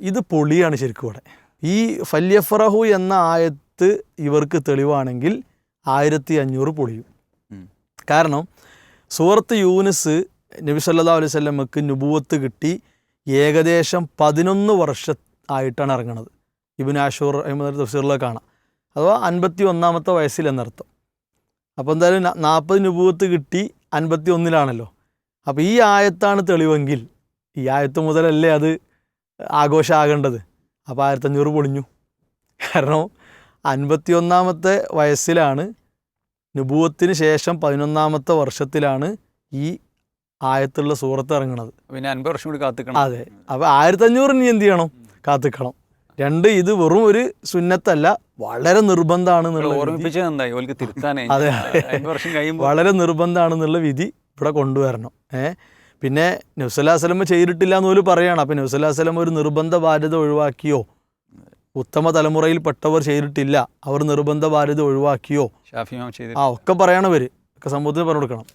ഇത് പൊളിയാണ് ശരിക്കും ഇവിടെ. ഈ ഫല്യഫറഹു എന്ന ആയത്ത് ഇവർക്ക് തെളിവാണെങ്കിൽ ആയിരത്തി അഞ്ഞൂറ് പൊളിയും കാരണം സുഹൃത്ത് യൂനിസ് നബി സല്ലാ അലൈഹി സ്വലമക്ക് നുബുവത്ത് കിട്ടി ഏകദേശം പതിനൊന്ന് വർഷ ആയിട്ടാണ് ഇറങ്ങുന്നത് ഇബിൻ ആഷൂർ അഹമ്മദ് തഫ്സീറിലെ കാണാം. അഥവാ അൻപത്തി ഒന്നാമത്തെ വയസ്സിൽ എന്നർത്ഥം അപ്പോൾ എന്തായാലും നാൽപ്പത് നുബുവത്ത് കിട്ടി അൻപത്തി ഒന്നിലാണല്ലോ അപ്പോൾ ഈ ആയത്താണ് തെളിവെങ്കിൽ ഈ ആയത്ത് മുതലല്ലേ അത് ആഘോഷമാകേണ്ടത്. അപ്പോൾ ആയിരത്തഞ്ഞൂറ് പൊളിഞ്ഞു. കാരണം അൻപത്തി ഒന്നാമത്തെ വയസ്സിലാണ് നുപൂവത്തിന് ശേഷം പതിനൊന്നാമത്തെ വർഷത്തിലാണ് ഈ ആയത്തുള്ള സൂറത്ത് ഇറങ്ങുന്നത് പിന്നെ അൻപത് വർഷം കൂടി കാത്തിക്കണം. അതെ. അപ്പോൾ ഇനി എന്ത് ചെയ്യണം? കാത്തിക്കണം. രണ്ട് ഇത് വെറും ഒരു സുന്നത്തല്ല വളരെ നിർബന്ധമാണ് വളരെ നിർബന്ധമാണെന്നുള്ള വിധി ഇവിടെ കൊണ്ടുവരണം. ഏ? പിന്നെ നൗസല്ലാ സ്വലമ ചെയ്തിട്ടില്ല എന്ന് പോലും പറയുകയാണ് അപ്പം നൗസല്ലാ സ്വലം ഒരു നിർബന്ധ ബാധ്യത ഒഴിവാക്കിയോ? ഉത്തമ തലമുറയിൽപ്പെട്ടവർ ചെയ്തിട്ടില്ല. അവർ നിർബന്ധ ബാധ്യത ഒഴിവാക്കിയോ? ആ ഒക്കെ പറയണവർ ഒക്കെ സമൂഹത്തിന് പറഞ്ഞു കൊടുക്കണം.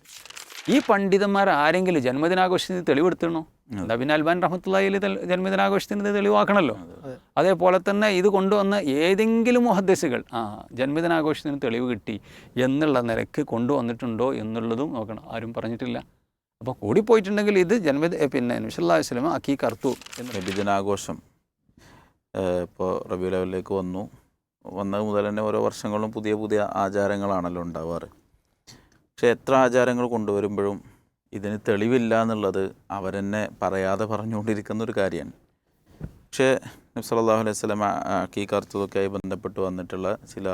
ഈ പണ്ഡിതന്മാർ ആരെങ്കിലും ജന്മദിനാഘോഷത്തിന് തെളിവെടുത്തണോ നബിൻ അൽബാൻ റഹ്മത്തുള്ളയിൽ ജന്മദിനാഘോഷത്തിന് ഇത് തെളിവാക്കണമല്ലോ അതേപോലെ തന്നെ ഇത് കൊണ്ടുവന്ന ഏതെങ്കിലും മുഹദ്ദസുകൾ ആ ജന്മദിനാഘോഷത്തിന് തെളിവ് കിട്ടി എന്നുള്ള നിരക്ക് കൊണ്ടുവന്നിട്ടുണ്ടോ എന്നുള്ളതും നോക്കണം. ആരും പറഞ്ഞിട്ടില്ല. അപ്പോൾ കൂടിപ്പോയിട്ടുണ്ടെങ്കിൽ ഇത് ജന്മ പിന്നെ നബിസല്ലാ വസ്ലമ അക്കി എന്ന് നബിദിനാഘോഷം ഇപ്പോൾ റബി ലെവലിലേക്ക് വന്നു. വന്നത് മുതൽ തന്നെ ഓരോ വർഷങ്ങളും പുതിയ പുതിയ ആചാരങ്ങളാണല്ലോ ഉണ്ടാവാറ്. പക്ഷെ എത്ര ആചാരങ്ങൾ കൊണ്ടുവരുമ്പോഴും ഇതിന് തെളിവില്ല എന്നുള്ളത് അവരെന്നെ പറയാതെ പറഞ്ഞുകൊണ്ടിരിക്കുന്ന ഒരു കാര്യമാണ്. പക്ഷേ നബി സല്ലല്ലാഹു അലൈഹി സ്വലം അക്കീകർത്തതൊക്കെയായി ബന്ധപ്പെട്ട് വന്നിട്ടുള്ള ചില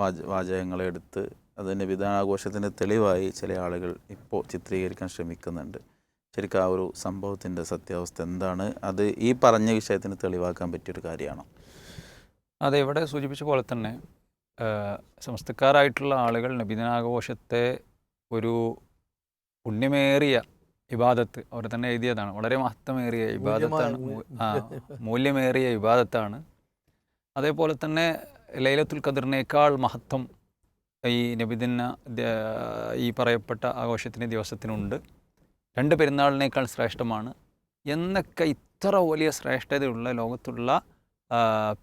വാച വാചകങ്ങളെ എടുത്ത് അതിന്റെ വിധാനാഘോഷത്തിന്റെ തെളിവായി ചില ആളുകൾ ഇപ്പോൾ ചിത്രീകരിക്കാൻ ശ്രമിക്കുന്നുണ്ട്. ശരിക്കും ആ ഒരു സംഭവത്തിന്റെ സത്യാവസ്ഥ എന്താണ്? അത് ഈ പറഞ്ഞ വിഷയത്തിന് തെളിവാക്കാൻ പറ്റിയൊരു കാര്യമാണോ? അതെ ഇവിടെ സൂചിപ്പിച്ച പോലെ തന്നെ സംസ്ഥക്കാരായിട്ടുള്ള ആളുകൾ നബിദിനാഘോഷത്തെ ഒരു പുണ്യമേറിയ ഇബാദത്ത് അവർ തന്നെ എഴുതിയതാണ്. വളരെ മഹത്വമേറിയ ഇബാദത്താണ്. മൂല്യമേറിയ. ഇബാദത്താണ്. അതേപോലെ തന്നെ ലൈലത്തുൽ ഖദറിനേക്കാൾ മഹത്വം ഈ നബിദിന ഈ പറയപ്പെട്ട ആഘോഷത്തിന്റെ ദിവസത്തിനുണ്ട്. രണ്ട് പെരുന്നാളിനേക്കാൾ ശ്രേഷ്ഠമാണ്. എന്നൊക്കെ ഇത്ര വലിയ ശ്രേഷ്ഠതയുള്ള ലോകത്തുള്ള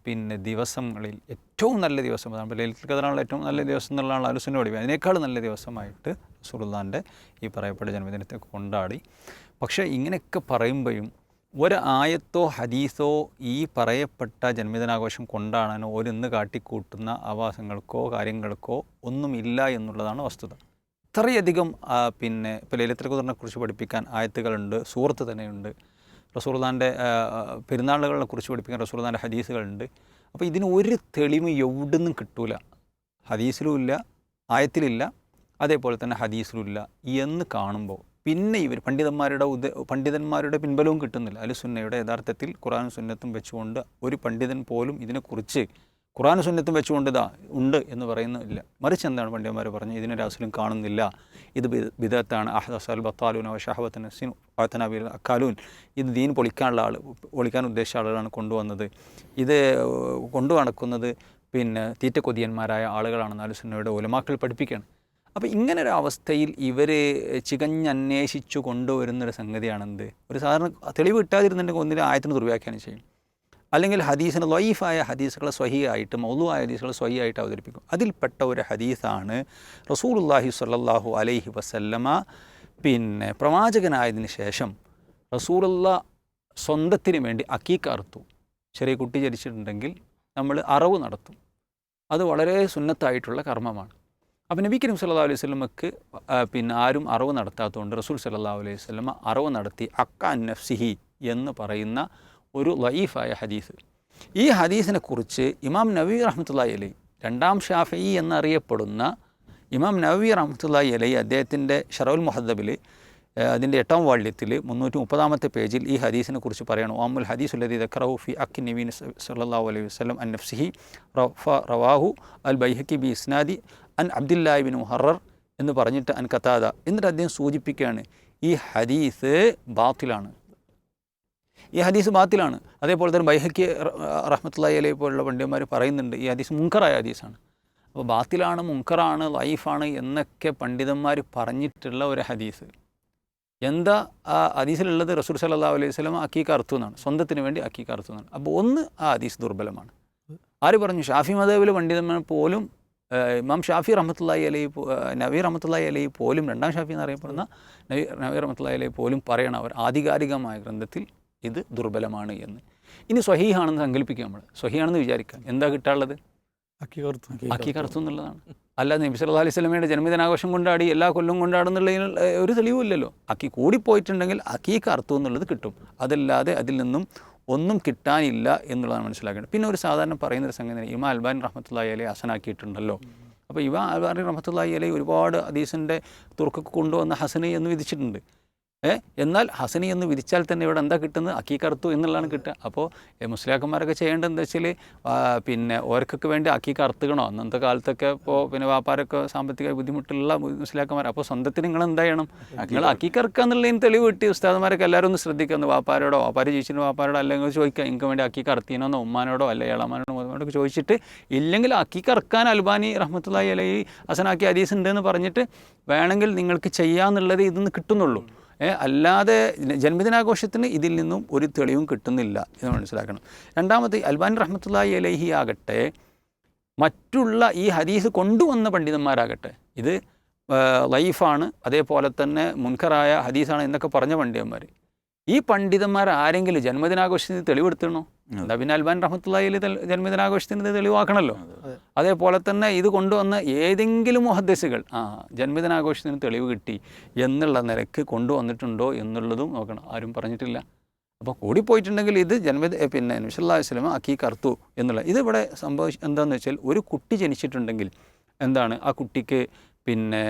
പിന്നെ ദിവസങ്ങളിൽ ഏറ്റവും നല്ല ദിവസം അതാണ് ലലിത് കഥനാണല്ലോ ഏറ്റവും നല്ല ദിവസം എന്നുള്ളതാണ് അലുസിന്റെ പഠിപ്പ് അതിനേക്കാൾ നല്ല ദിവസമായിട്ട് സുൽത്താന്റെ ഈ പറയപ്പെട്ട ജന്മദിനത്തെ കൊണ്ടാടി. പക്ഷേ ഇങ്ങനെയൊക്കെ പറയുമ്പോഴും ഒരു ആയത്തോ ഹദീസോ ഈ പറയപ്പെട്ട ജന്മദിനാഘോഷം കൊണ്ടാടാനോ ഒരിന്ന് കാട്ടിക്കൂട്ടുന്ന ആവാസങ്ങൾക്കോ കാര്യങ്ങൾക്കോ ഒന്നും ഇല്ല എന്നുള്ളതാണ് വസ്തുത. ഇത്രയധികം പിന്നെ ഇപ്പോൾ ലലിത്ര കുതിറിനെക്കുറിച്ച് പഠിപ്പിക്കാൻ ആയത്തുകളുണ്ട് സുഹൃത്ത് തന്നെയുണ്ട്. റസൂർദാന്റെ പെരുന്നാളുകളെ കുറിച്ച് പഠിപ്പിക്കാൻ റസൂർദാന്റെ ഹദീസുകളുണ്ട്. അപ്പോൾ ഇതിന് ഒരു തെളിവ് എവിടുന്നും കിട്ടൂല. ഹദീസിലും ഇല്ല ആയത്തിലില്ല അതേപോലെ തന്നെ ഹദീസിലും ഇല്ല എന്ന് കാണുമ്പോൾ പിന്നെ ഇവർ പണ്ഡിതന്മാരുടെ ഉദ പണ്ഡിതന്മാരുടെ പിൻബലവും കിട്ടുന്നില്ല. അലുസുന്നയുടെ യഥാർത്ഥത്തിൽ ഖുറാനും സുന്നത്തും വെച്ചുകൊണ്ട് ഒരു പണ്ഡിതൻ പോലും ഇതിനെക്കുറിച്ച് ഖുറാനും സുന്നത്തും വെച്ചുകൊണ്ട് ഇതാ ഉണ്ട് എന്ന് പറയുന്നില്ല മറിച്ച് എന്താണ് പണ്ഡിതന്മാർ പറഞ്ഞത്? ഇതിനൊരു അസുലും കാണുന്നില്ല. ഇത് ബി- അഹദ് അഹദസ് അൽ ബത്താലൂൻ ഷഹബത്ത് നസീൻ ഫാത്തനബിൽ അക്കാലൂൻ ഇത് ദീൻ പൊളിക്കാനുള്ള ആൾ പൊളിക്കാൻ ഉദ്ദേശിച്ച ആളുകളാണ് കൊണ്ടുവന്നത്. ഇത് കൊണ്ടു നടക്കുന്നത് പിന്നെ തീറ്റ കൊതിയന്മാരായ ആളുകളാണെന്ന് അലുസുന്നയുടെ ഉലമാക്കൾ പഠിപ്പിക്കുകയാണ് അപ്പോൾ ഇങ്ങനെ ഒരു അവസ്ഥയിൽ ഇവർ ചികഞ്ഞന്വേഷിച്ചു കൊണ്ടുവരുന്നൊരു സംഗതിയാണെന്ത്? ഒരു സാധാരണ തെളിവ് കിട്ടാതിരുന്നുണ്ടെങ്കിൽ ഒന്നിനും ആയത്തിന് ദുർവ്യാഖ്യാനം ചെയ്യും. അല്ലെങ്കിൽ ഹദീസിന് ലൈഫായ ഹദീസുകളെ സ്വഹിയായിട്ട് മൗലുവായ ഹദീസുകളെ സ്വഹിയായിട്ട് അവതരിപ്പിക്കും. അതിൽപ്പെട്ട ഒരു ഹദീസാണ് റസൂലുല്ലാഹി സ്വല്ലല്ലാഹു അലൈഹി വസല്ലമ പിന്നെ പ്രവാചകനായതിനു ശേഷം റസൂലുള്ള സ്വന്തത്തിന് വേണ്ടി അക്കീക്ക അറുത്തു. ചെറിയ കുട്ടി ജനിച്ചിട്ടുണ്ടെങ്കിൽ നമ്മൾ അറവ് നടത്തും. അത് വളരെ സുന്നത്തായിട്ടുള്ള കർമ്മമാണ്. അപ്പം നബി കരീം സല്ലാ അലൈഹി സ്വലമക്ക് പിന്നെ ആരും അറവ് നടത്താത്തതുകൊണ്ട് റസൂൽ സല്ലാ അലൈഹി സ്വലമ അറവ് നടത്തി അക്ക നഫ്സിഹി എന്ന് പറയുന്ന ഒരു ലൈഫായ ഹദീസ്. ഈ ഹദീസിനെ കുറിച്ച് ഇമാം നബി റഹ്മത്തുള്ളാഹി അലൈ രണ്ടാം ഷാഫി എന്നറിയപ്പെടുന്ന ഇമാം നബി റഹ്മത്തുള്ളാഹി അലൈ അദ്ദേഹത്തിന്റെ ഷറവുൽ മുഹദ്ദബിൽ അതിന്റെ എട്ടാം വാള്യത്തിൽ മുന്നൂറ്റി മുപ്പതാമത്തെ പേജിൽ ഈ ഹദീസിനെ കുറിച്ച് പറയണം. ഓമുൽ ഹദീസ് ഉല്ലദി ദക്കറഹു ഫി അഖ് നബീൻ സല്ലല്ലാഹു അലൈഹി വസ്ലം അൻ നഫ്സിഹി റഫ റവാഹു അൽ ബൈഹക്കി ബി ഇസ്നാദി അൻ അബ്ദുല്ലാഹി ബിൻ മുഹറർ എന്ന് പറഞ്ഞിട്ട് അൻ കത്താദ. എന്നിട്ട് അദ്ദേഹം സൂചിപ്പിക്കുകയാണ് ഈ ഹദീസ് ബാത്തിലാണ്. ഈ ഹദീസ് ബാത്തിലാണ്. അതേപോലെ തന്നെ ബൈഹക്കി റഹ്മത്തുള്ളി അലൈഹി പോലുള്ള പണ്ഡിതന്മാർ പറയുന്നുണ്ട് ഈ ഹദീസ് മുങ്കറായ ഹദീസാണ്. അപ്പോൾ ബാത്തിലാണ് മുങ്കറാണ് ലൈഫാണ് എന്നൊക്കെ പണ്ഡിതന്മാർ പറഞ്ഞിട്ടുള്ള ഒരു ഹദീസ്. എന്താ ആ ഹദീസിലുള്ളത് റസൂൽ സല്ലല്ലാഹു അലൈഹി സ്വലം അക്കീക്ക് കറുത്തു എന്നാണ്. സ്വന്തത്തിന് വേണ്ടി അക്കീക്ക് കറുത്തു എന്നാണ്. അപ്പോൾ ഒന്ന് ആ ഹദീസ് ദുർബലമാണ്. ആര് പറഞ്ഞു? ഷാഫി മദേവിൽ പണ്ഡിതന്മാർ പോലും ഇമാം ഷാഫി റഹ്മത്തുള്ളാഹി അലൈ നവി റഹമത്തുള്ളി അലൈ പോലും രണ്ടാം ഷാഫി എന്നറിയപ്പെടുന്ന നവി നവി റഹ്മത്തുള്ളാഹി അലൈ പോലും പറയണം അവർ ആധികാരികമായ ഗ്രന്ഥത്തിൽ ഇത് ദുർബലമാണ് എന്ന്. ഇനി സ്വഹീഹാണെന്ന് സങ്കല്പിക്കുക നമ്മൾ. സ്വഹീഹാണെന്ന് വിചാരിക്കുക. എന്താ കിട്ടാനുള്ളത്? അക്കി കറുത്തു എന്നുള്ളതാണ്. അല്ലാതെ നബി അല്ലാ അലൈഹി സ്വലമയുടെ ജന്മദിനാഘോഷം കൊണ്ടാടി എല്ലാ കൊല്ലം കൊണ്ടാടുന്നുള്ളതിന് ഒരു തെളിവുമില്ലല്ലോ. അക്കി കൂടിപ്പോയിട്ടുണ്ടെങ്കിൽ അക്കി കറുത്തു എന്നുള്ളത് കിട്ടും. അതല്ലാതെ അതിൽ നിന്നും ഒന്നും കിട്ടാനില്ല എന്നുള്ളതാണ് മനസ്സിലാക്കേണ്ടത്. പിന്നെ ഒരു സാധാരണ പറയുന്ന ഒരു സംഗതി ഇമാ അൽബാൻ റഹ്മത്തുള്ളാഹി അലൈഹി ഹസനാക്കിയിട്ടുണ്ടല്ലോ. അപ്പോൾ ഇവ അൽബാൻ റഹ്മത്തുള്ളാഹി അലൈഹി ഒരുപാട് അദീസിന്റെ തുറക്കൊക്കെ കൊണ്ടുവന്ന ഹസനെ എന്ന് വിധിച്ചിട്ടുണ്ട്. എന്നാൽ ഹസനി എന്ന് വിധിച്ചാൽ തന്നെ ഇവിടെ എന്താ കിട്ടുന്നത്? അക്കീക്കറുത്തു എന്നുള്ളതാണ് കിട്ടുക. അപ്പോൾ മുസ്ലിയാക്കന്മാരൊക്കെ ചെയ്യേണ്ടത് എന്താ വെച്ചാൽ പിന്നെ ഓർക്കൊക്കെ വേണ്ടി അക്കീക്ക് കറുത്തുകണോ അന്നത്തെ കാലത്തൊക്കെ ഇപ്പോൾ പിന്നെ വ്യാപാരമൊക്കെ സാമ്പത്തിക ബുദ്ധിമുട്ടുള്ള മുസ്ലിയാക്കന്മാർ. അപ്പോൾ സ്വന്തത്തിന് നിങ്ങൾ എന്താ ചെയ്യണം? നിങ്ങൾ അക്കീക്കറുക്കുക എന്നുള്ളതിന് തെളിവ് കിട്ടി ഉസ്താദന്മാരൊക്കെ എല്ലാവരും ഒന്ന് ശ്രദ്ധിക്കുക. ഒന്ന് വാപ്പാരോടോ വ്യാപാരി ചേച്ചിന്റെ വാപ്പാരോടോ അല്ലെങ്കിൽ ചോദിക്കുക. എനിക്ക് വേണ്ടി അക്കീക്ക് അറുത്തീനോന്നോ ഉമ്മാനോടോ? അല്ലെ ഇളമാനോടോ ചോദിച്ചിട്ട് ഇല്ലെങ്കിൽ അക്കി കറുക്കാൻ അൽബാനി റഹ്മത്തുള്ളാഹി അലൈഹി ഹസനാക്കി ഹദീസ് ഉണ്ടെന്ന് പറഞ്ഞിട്ട് വേണമെങ്കിൽ നിങ്ങൾക്ക് ചെയ്യാന്നുള്ളത് ഇതൊന്ന് കിട്ടുന്നുള്ളൂ. അല്ലാതെ ജന്മദിനാഘോഷത്തിന് ഇതിൽ നിന്നും ഒരു തെളിവും കിട്ടുന്നില്ല എന്ന് മനസ്സിലാക്കണം. രണ്ടാമത് അൽബാൻ റഹ്മത്തുള്ളാഹി അലൈഹി ആകട്ടെ മറ്റുള്ള ഈ ഹദീസ് കൊണ്ടുവന്ന പണ്ഡിതന്മാരാകട്ടെ ഇത് ലൈഫാണ് അതേപോലെ തന്നെ മുൻകറായ ഹദീസാണ് എന്നൊക്കെ പറഞ്ഞ പണ്ഡിതന്മാർ ഈ പണ്ഡിതന്മാർ ആരെങ്കിലും ജന്മദിനാഘോഷത്തിന് തെളിവെടുത്തണോ എന്താ പിന്നെ അൽബാൻ റഹ്മത്തുള്ളാഹി അലൈഹി തെളി- ജന്മദിനാഘോഷത്തിന് ഇത് തെളിവാക്കണമല്ലോ അതേപോലെ തന്നെ ഇത് കൊണ്ടുവന്ന ഏതെങ്കിലും മുഹദ്സുകൾ ആ ജന്മദിനാഘോഷത്തിന് തെളിവ് കിട്ടി എന്നുള്ള നിലയ്ക്ക് കൊണ്ടുവന്നിട്ടുണ്ടോ എന്നുള്ളതും നോക്കണം. ആരും പറഞ്ഞിട്ടില്ല. അപ്പോൾ കൂടിപ്പോയിട്ടുണ്ടെങ്കിൽ ഇത് ജന്മ പിന്നെ നബിസല്ലാ വസ്ലമ അക്കീ കറുത്തു എന്നുള്ള ഇതിവിടെ സംഭവിച്ച എന്താണെന്ന് വെച്ചാൽ ഒരു കുട്ടി ജനിച്ചിട്ടുണ്ടെങ്കിൽ എന്താണ്? ആ കുട്ടിക്ക് പിന്നെ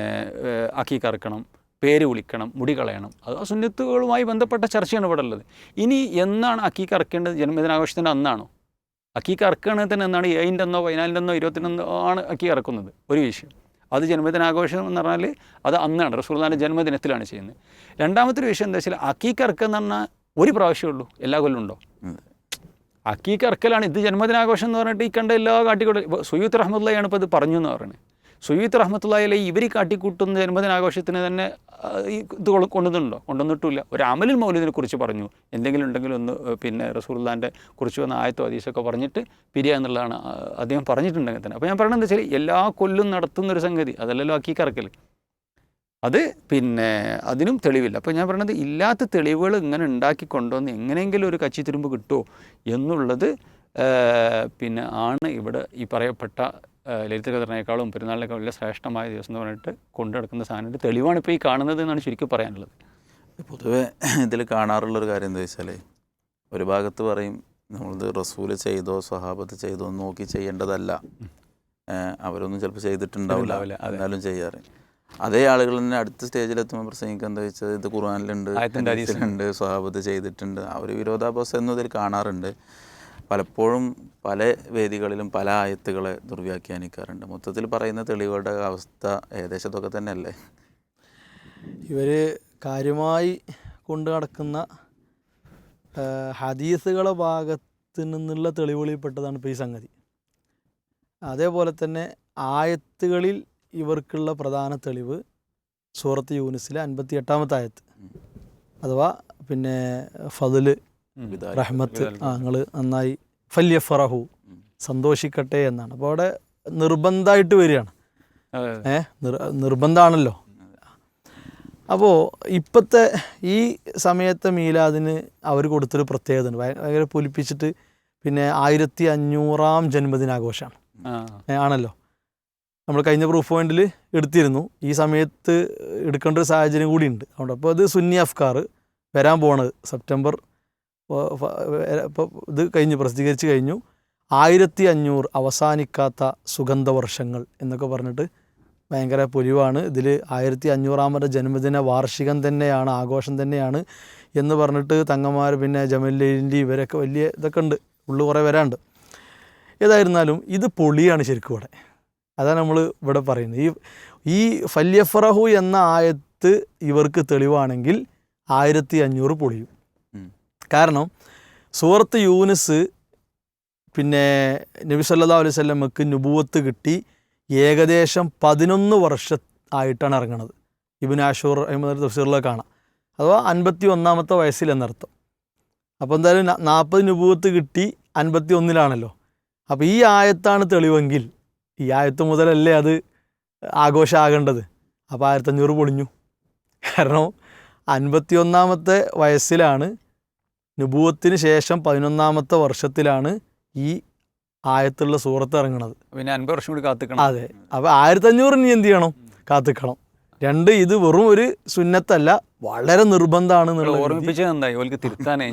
അക്കീ കറക്കണം. പേര് വിളിക്കണം മുടി കളയണം. അത് ആ സുന്നത്തുകളുമായി ബന്ധപ്പെട്ട ചർച്ചയാണ് ഇവിടെ ഉള്ളത്. ഇനി എന്നാണ് അക്കീക്ക് അറക്കേണ്ടത് ജന്മദിനാഘോഷത്തിന്റെ അന്നാണോ? അക്കീക്ക് ഇറക്കുകയാണെങ്കിൽ തന്നെ എന്നാണ്? ഏഴിന്റെ എന്നോ പതിനാലിന്റെ എന്നോ ഇരുപത്തിനൊന്നോ ആണ് അക്കി ഇറക്കുന്നത് ഒരു വിഷയം. അത് ജന്മദിനാഘോഷം എന്ന് പറഞ്ഞാൽ അത് അന്നാണ്. റസൂൽദാന്റെ ജന്മദിനത്തിലാണ് ചെയ്യുന്നത്. രണ്ടാമത്തെ വിഷയം എന്താ വെച്ചാൽ അക്കീക്ക് ഇറക്കുക എന്ന് പറഞ്ഞാൽ ഒരു പ്രാവശ്യമേ ഉള്ളൂ. എല്ലാ കൊല്ലം ഉണ്ടോ? അക്കീക്ക് ഇറക്കലാണ് ഇത് ജന്മദിനാഘോഷം എന്ന് പറഞ്ഞിട്ട് ഈ കണ്ട എല്ലാ കാട്ടിക്കൂടെ സുയൂത്ത് റഹ്മുല്ലയാണ് ഇപ്പോൾ ഇത് പറഞ്ഞു എന്ന് പറയുന്നത്. സുയൂത്ത് റഹ്മത്തുള്ളയിലെ ഇവർ കാട്ടിക്കൂട്ടുന്ന ജന്മദിനാഘോഷത്തിന് തന്നെ ഇത് കൊണ്ടുവന്നിട്ടുണ്ടോ? കൊണ്ടുവന്നിട്ടില്ല ഒരു അമലിൽ മൗലിദിനെ കുറിച്ച് പറഞ്ഞു. എന്തെങ്കിലും ഉണ്ടെങ്കിലും ഒന്ന് പിന്നെ റസൂർലാന്റെ കുറിച്ച് വന്ന ആയത്തോ ഹദീസൊക്കെ പറഞ്ഞിട്ട് പിരിയുക എന്നുള്ളതാണ് അദ്ദേഹം പറഞ്ഞിട്ടുണ്ടെങ്കിൽ തന്നെ. അപ്പോൾ ഞാൻ പറയണത് എന്താ വെച്ചാൽ എല്ലാ കൊല്ലും നടത്തുന്ന ഒരു സംഗതി അതല്ലല്ലോ ആക്കി കറക്കൽ അത് പിന്നെ അതിനും തെളിവില്ല. അപ്പോൾ ഞാൻ പറയണത് ഇല്ലാത്ത തെളിവുകൾ ഇങ്ങനെ ഉണ്ടാക്കി കൊണ്ടുവന്ന് എങ്ങനെയെങ്കിലും ഒരു കച്ചി തുരുമ്പ് കിട്ടുമോ എന്നുള്ളത് പിന്നെ ആണ് ഇവിടെ ഈ പറയപ്പെട്ട ലളിത കതിറിനേക്കാളും പെരുന്നാളിനേക്കാളും വലിയ ശ്രേഷ്ഠമായ ദിവസം എന്ന് പറഞ്ഞിട്ട് കൊണ്ടു നടക്കുന്ന സാധനത്തിന്റെ തെളിവാണ് ഇപ്പോൾ ഈ കാണുന്നത് എന്നാണ് ശരിക്കും പറയാനുള്ളത്. പൊതുവെ ഇതിൽ കാണാറുള്ളൊരു കാര്യം എന്താ വെച്ചാൽ ഒരു ഭാഗത്ത് പറയും നമ്മളിത് റസൂൽ ചെയ്തോ സ്വഹാബത്ത് ചെയ്തോ എന്ന് നോക്കി ചെയ്യേണ്ടതല്ല. അവരൊന്നും ചിലപ്പോൾ ചെയ്തിട്ടുണ്ടാവില്ല. എന്നാലും ചെയ്യാറ്. അതേ ആളുകൾ തന്നെ അടുത്ത സ്റ്റേജിലെത്തുമ്പോൾ പ്രസംഗിക്കുക എന്താ വെച്ചാൽ ഇത് ഖുർആാനിലുണ്ട് സ്വഹാബത്ത് ചെയ്തിട്ടുണ്ട്. ആ ഒരു വിരോധാഭാസം എന്നും ഇതിൽ കാണാറുണ്ട്. പലപ്പോഴും പല വേദികളിലും പല ആയത്തുകളെ ദുർവ്യാഖ്യാനിക്കാറുണ്ട്. മൊത്തത്തിൽ പറയുന്ന തെളിവുകളുടെ അവസ്ഥ ഏകദേശം ഇതൊക്കെ തന്നെയല്ലേ? ഇവർ കാര്യമായി കൊണ്ടു നടക്കുന്ന ഹദീസുകളെ ഭാഗത്ത് നിന്നുള്ള തെളിവുകളിൽപ്പെട്ടതാണ് ഇപ്പോൾ ഈ സംഗതി. അതേപോലെ തന്നെ ആയത്തുകളിൽ ഇവർക്കുള്ള പ്രധാന തെളിവ് സൂറത്ത് യൂനിസിലെ അൻപത്തി എട്ടാമത്തെ ആയത്ത് അഥവാ പിന്നെ ഫതിൽ റഹ്മത്ത് ആ നിങ്ങൾ നന്നായി ഫല്യഫറഹു സന്തോഷിക്കട്ടെ എന്നാണ്. അപ്പോൾ അവിടെ നിർബന്ധമായിട്ട് വരികയാണ്. ഏ നിർ നിർബന്ധമാണല്ലോ അപ്പോൾ ഇപ്പോഴത്തെ ഈ സമയത്തെ മീലാദിന് അവർ കൊടുത്തൊരു പ്രത്യേകത ഉണ്ട് ഭയ- ഭയങ്കര പൊലിപ്പിച്ചിട്ട് പിന്നെ ആയിരത്തി അഞ്ഞൂറാം ജന്മദിനാഘോഷമാണ് ആണല്ലോ. നമ്മൾ കഴിഞ്ഞ പ്രൂഫ് പോയിന്റിൽ എടുത്തിരുന്നു. ഈ സമയത്ത് എടുക്കേണ്ട ഒരു സാഹചര്യം കൂടി ഉണ്ട്. അതുകൊണ്ട് അപ്പോൾ അത് സുന്നി അഫ്കാർ വരാൻ പോണത് സെപ്റ്റംബർ ഇപ്പോൾ ഇത് കഴിഞ്ഞു പ്രസിദ്ധീകരിച്ച് കഴിഞ്ഞു. ആയിരത്തി അഞ്ഞൂറ് അവസാനിക്കാത്ത സുഗന്ധവർഷങ്ങൾ എന്നൊക്കെ പറഞ്ഞിട്ട് ഭയങ്കര പൊലിവാണ്. ഇതിൽ ആയിരത്തി അഞ്ഞൂറാമത്തെ ജന്മദിന വാർഷികം തന്നെയാണ് ആഘോഷം തന്നെയാണ് എന്ന് പറഞ്ഞിട്ട് തങ്ങന്മാർ പിന്നെ ജമലിന്റെ ഇവരൊക്കെ വലിയ ഇതൊക്കെ ഉണ്ട്. ഉള്ളു കുറേ വരാണ്ട് ഏതായിരുന്നാലും ഇത് പൊളിയാണ് ശരിക്കും ഇവിടെ. അതാണ് നമ്മൾ ഇവിടെ പറയുന്നത്. ഈ ഈ ഫല്യഫറഹു എന്ന ആയത്ത് ഇവർക്ക് തെളിവാണെങ്കിൽ ആയിരത്തി അഞ്ഞൂറ് പൊളിയും. കാരണം സൂറത്ത് യൂനിസ് പിന്നെ നബി സല്ലാ അലൈഹി സ്വല്ലമക്ക് നുബുവത്ത് കിട്ടി ഏകദേശം പതിനൊന്ന് വർഷം ആയിട്ടാണ് ഇറങ്ങുന്നത് ഇബിൻ ആഷൂർ തഫ്സീറിലെ കാണാം. അഥവാ അൻപത്തി ഒന്നാമത്തെ വയസ്സിൽ എന്നർത്ഥം അപ്പോൾ എന്തായാലും നാൽപ്പത് നുപൂവത്ത് കിട്ടി അൻപത്തി ഒന്നിലാണല്ലോ അപ്പോൾ ഈ ആയത്താണ് തെളിവെങ്കിൽ ഈ ആയത്ത് മുതലല്ലേ അത് ആഘോഷമാകേണ്ടത് അപ്പോൾ ആയിരത്തഞ്ഞൂറ് പൊളിഞ്ഞു. കാരണം അൻപത്തി ഒന്നാമത്തെ വയസ്സിലാണ് നുപൂവത്തിന് ശേഷം പതിനൊന്നാമത്തെ വർഷത്തിലാണ് ഈ ആയത്തുള്ള സൂറത്ത് ഇറങ്ങുന്നത് പിന്നെ അൻപത് വർഷം കൂടി കാത്തിക്കണം. അതെ. അപ്പോൾ ആയിരത്തഞ്ഞൂറ് ഇനി എന്ത് ചെയ്യണം? കാത്തിക്കണം. രണ്ട് ഇത് വെറും ഒരു സുന്നത്തല്ല വളരെ നിർബന്ധമാണ്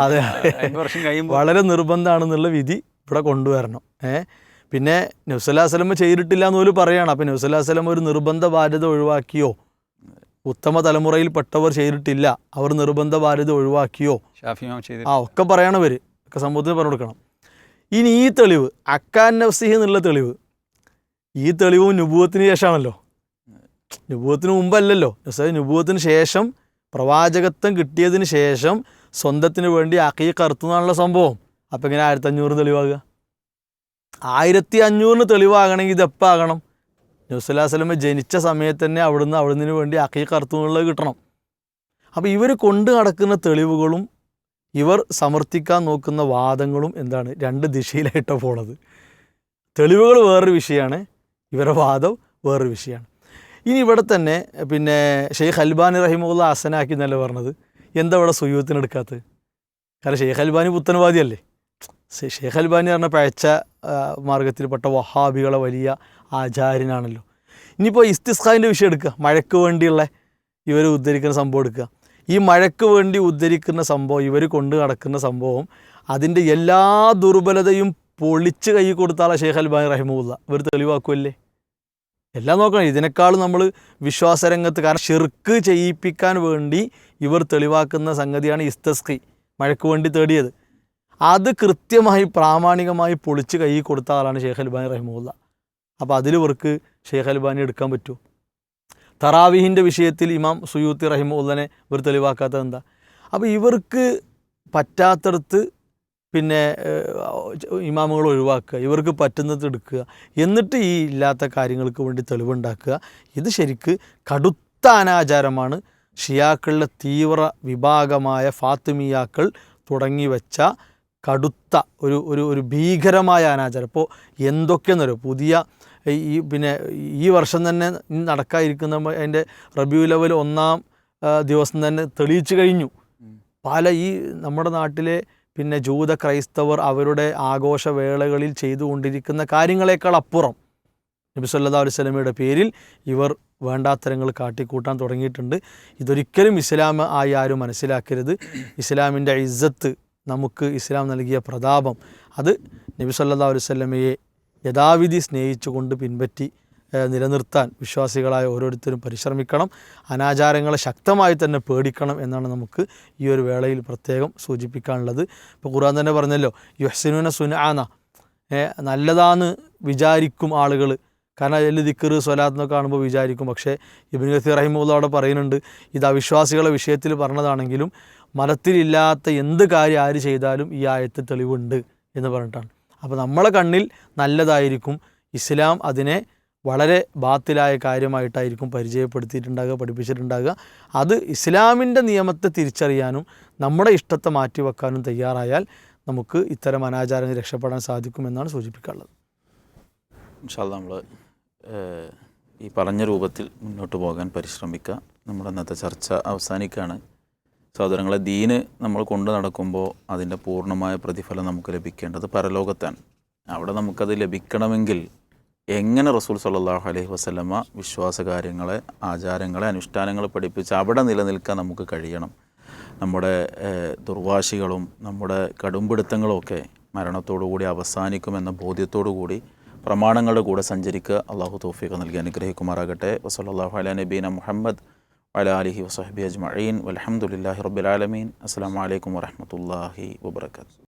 അതെ. വളരെ നിർബന്ധമാണെന്നുള്ള വിധി ഇവിടെ കൊണ്ടുവരണം. ഏഹ് പിന്നെ നബ്സല്ലാ സ്വലമ ചെയ്തിട്ടില്ല എന്ന് പോലും പറയണം. അപ്പം നബ്സല്ലാ ഒരു നിർബന്ധ ബാധ്യത ഒഴിവാക്കിയോ? ഉത്തമ തലമുറയിൽപ്പെട്ടവർ ചെയ്തിട്ടില്ല. അവർ നിർബന്ധ ബാധ്യത ഒഴിവാക്കിയോ? ആ ഒക്കെ പറയണവർ ഒക്കെ സമൂഹത്തിന് പറഞ്ഞു കൊടുക്കണം. ഇനി ഈ തെളിവ് അക്കാൻ നഫ്സിഹ് എന്നുള്ള തെളിവ് ഈ തെളിവും നുഭൂവത്തിന് ശേഷമാണല്ലോ. നുഭൂവത്തിന് മുമ്പല്ലല്ലോ. നുഭൂവത്തിന് ശേഷം പ്രവാചകത്വം കിട്ടിയതിന് ശേഷം സ്വന്തത്തിന് വേണ്ടി അക്കീക്ക് അറുത്തുന്നാണല്ലോ സംഭവം. അപ്പം ഇങ്ങനെ ആയിരത്തി അഞ്ഞൂറ് തെളിവാകുക? ആയിരത്തി അഞ്ഞൂറിന് തെളിവാകണമെങ്കിൽ ഇത് ആകണം ജനിച്ച സമയത്ത് തന്നെ അവിടുന്ന് അവിടുന്ന് വേണ്ടി അക്കീക്ക് അറുത്തു കിട്ടണം. അപ്പോൾ ഇവർ കൊണ്ട് നടക്കുന്ന തെളിവുകളും ഇവർ സമർത്ഥിക്കാൻ നോക്കുന്ന വാദങ്ങളും എന്താണ്? രണ്ട് ദിശയിലായിട്ടാണ് പോണത്. തെളിവുകൾ വേറൊരു വിഷയമാണ് ഇവരുടെ വാദം വേറൊരു വിഷയമാണ് ഇനി ഇവിടെ തന്നെ പിന്നെ ഷെയ്ഖ് അൽബാനി റഹിമുള്ള ഹസനാക്കി എന്നല്ല പറഞ്ഞത്? എന്താ ഇവിടെ സുയൂത്തിനെടുക്കാത്തത് കാരണം ഷെയ്ഖ് അൽബാനി പുത്തൻവാദിയല്ലേ? ഷെ- ഷെയ്ഖ് അൽബാനി പറഞ്ഞ പഴച്ച മാർഗത്തിൽപ്പെട്ട വഹാബികളെ വലിയ ആചാര്യനാണല്ലോ. ഇനിയിപ്പോൾ ഇസ്തിസ്ഖാന്റെ വിഷയം എടുക്കുക. മഴയ്ക്ക് വേണ്ടിയുള്ള ഇവർ ഉദ്ധരിക്കുന്ന സംഭവം എടുക്കുക. ഈ മഴയ്ക്ക് വേണ്ടി ഉദ്ധരിക്കുന്ന സംഭവം ഇവർ കൊണ്ട് നടക്കുന്ന സംഭവം അതിന്റെ എല്ലാ ദുർബലതയും പൊളിച്ച് കൈ കൊടുത്താളെ ഷെയ്ഖ് അൽബാൻ റഹിമുല്ല ഇവർ തെളിവാക്കുമല്ലേ എല്ലാം നോക്കണം. ഇതിനേക്കാളും നമ്മൾ വിശ്വാസരംഗത്ത് കാരണം ഷിർക്ക് ചെയ്യിപ്പിക്കാൻ വേണ്ടി ഇവർ തെളിവാക്കുന്ന സംഗതിയാണ് ഇസ്തസ്കി മഴയ്ക്ക് വേണ്ടി തേടിയത്. അത് കൃത്യമായി പ്രാമാണികമായി പൊളിച്ച് കൈ കൊടുത്ത ആളാണ് ഷെയ്ഖ് അൽബാൻ റഹിമുല്ല അപ്പോൾ അതിൽ ഇവർക്ക് ഷെയ്ഖ് അൽബാനി എടുക്കാൻ പറ്റുമോ? തറാവിഹിന്റെ വിഷയത്തിൽ ഇമാം സുയൂത്തി റഹിമുള്ളനെ ഇവർ തെളിവാക്കാത്തത് എന്താ? അപ്പോൾ ഇവർക്ക് പറ്റാത്തടത്ത് പിന്നെ ഇമാമുകൾ ഒഴിവാക്കുക ഇവർക്ക് പറ്റുന്നത് എടുക്കുക എന്നിട്ട് ഈ ഇല്ലാത്ത കാര്യങ്ങൾക്ക് വേണ്ടി തെളിവുണ്ടാക്കുക ഇത് ശരിക്ക് കടുത്ത അനാചാരമാണ്. ഷിയാക്കളുടെ തീവ്ര വിഭാഗമായ ഫാത്തിമിയാക്കൾ തുടങ്ങി വെച്ച കടുത്ത ഒരു ഒരു ഒരു ഭീകരമായ അനാചാരം. ഇപ്പോൾ എന്തൊക്കെയെന്നൊരു പുതിയ ഈ പിന്നെ ഈ വർഷം തന്നെ നടക്കാതിരിക്കുന്ന അതിന്റെ റബ്യൂ ലെവൽ ഒന്നാം ദിവസം തന്നെ തെളിയിച്ചു കഴിഞ്ഞു. പല ഈ നമ്മുടെ നാട്ടിലെ പിന്നെ ജൂത ക്രൈസ്തവർ അവരുടെ ആഘോഷവേളകളിൽ ചെയ്തുകൊണ്ടിരിക്കുന്ന കാര്യങ്ങളെക്കാൾ അപ്പുറം നബി സല്ലല്ലാഹു അലൈഹി സ്വലമയുടെ പേരിൽ ഇവർ വേണ്ടാത്തരങ്ങൾ കാട്ടിക്കൂട്ടാൻ തുടങ്ങിയിട്ടുണ്ട്. ഇതൊരിക്കലും ഇസ്ലാം ആയി ആരും മനസ്സിലാക്കരുത്. ഇസ്ലാമിന്റെ ഇസ്സത്ത് നമുക്ക് ഇസ്ലാം നൽകിയ പ്രതാപം അത് നബി സല്ലല്ലാഹു അലൈഹി സ്വലമയെ യഥാവിധി സ്നേഹിച്ചുകൊണ്ട് പിൻപറ്റി നിലനിർത്താൻ വിശ്വാസികളായ ഓരോരുത്തരും പരിശ്രമിക്കണം. അനാചാരങ്ങളെ ശക്തമായി തന്നെ പേടിക്കണം എന്നാണ് നമുക്ക് ഈ ഒരു വേളയിൽ പ്രത്യേകം സൂചിപ്പിക്കാനുള്ളത്. ഇപ്പോൾ ഖുർആൻ തന്നെ പറഞ്ഞല്ലോ യുഹ്സിനുന സുനാന. നല്ലതാന്ന് വിചാരിക്കും ആളുകൾ കാരണം അതിൽ ദിക്കറ് സ്വലാത്ത് എന്നൊക്കെ കാണുമ്പോൾ വിചാരിക്കും. പക്ഷേ ഇബിൻ ഗസീർ റഹിമുള്ള അവിടെ പറയുന്നുണ്ട് ഇത് അവിശ്വാസികളെ വിഷയത്തിൽ പറഞ്ഞതാണെങ്കിലും മതത്തിലില്ലാത്ത എന്ത് കാര്യം ആര് ചെയ്താലും ഈ ആയത്ത് തെളിവുണ്ട് എന്ന് പറഞ്ഞിട്ടാണ്. അപ്പോൾ നമ്മളെ കണ്ണിൽ നല്ലതായിരിക്കും. ഇസ്ലാം അതിനെ വളരെ ബാത്തിലായ കാര്യമായിട്ടായിരിക്കും പരിചയപ്പെടുത്തിയിട്ടുണ്ടാകുക പഠിപ്പിച്ചിട്ടുണ്ടാകുക. അത് ഇസ്ലാമിന്റെ നിയമത്തെ തിരിച്ചറിയാനും നമ്മുടെ ഇഷ്ടത്തെ മാറ്റി വെക്കാനും തയ്യാറായാൽ നമുക്ക് ഇത്തരം അനാചാരങ്ങൾ രക്ഷപ്പെടാൻ സാധിക്കുമെന്നാണ് സൂചിപ്പിക്കാനുള്ളത്. ഇൻഷാല്ല നമ്മൾ ഈ പറഞ്ഞ രൂപത്തിൽ മുന്നോട്ട് പോകാൻ പരിശ്രമിക്കുക. നമ്മുടെ ഇന്നത്തെ ചർച്ച അവസാനിക്കുകയാണ്. സഹോദരങ്ങളെ ദീന് നമ്മൾ കൊണ്ടു നടക്കുമ്പോൾ അതിന്റെ പൂർണമായ പ്രതിഫലം നമുക്ക് ലഭിക്കേണ്ടത് പരലോകത്താണ്. അവിടെ നമുക്കത് ലഭിക്കണമെങ്കിൽ എങ്ങനെ റസൂൽ സല്ലല്ലാഹു അലൈഹി വസല്ലമ വിശ്വാസകാര്യങ്ങളെ ആചാരങ്ങളെ അനുഷ്ഠാനങ്ങളെ പഠിപ്പിച്ച് അവിടെ നിലനിൽക്കാൻ നമുക്ക് കഴിയണം. നമ്മുടെ ദുർവാശികളും നമ്മുടെ കടുംപിടുത്തങ്ങളും ഒക്കെ മരണത്തോടുകൂടി അവസാനിക്കുമെന്ന ബോധ്യത്തോടു കൂടി പ്രമാണങ്ങളുടെ കൂടെ സഞ്ചരിക്കുക. അള്ളാഹു തൗഫീഖ് നൽകി അനുഗ്രഹിക്കുമാറാകട്ടെ. വസല്ലാഹു അലൈ നബീന മുഹമ്മദ് وعلى آله وصحبه أجمعين والحمد لله رب العالمين. السلام عليكم ورحمة الله وبركاته.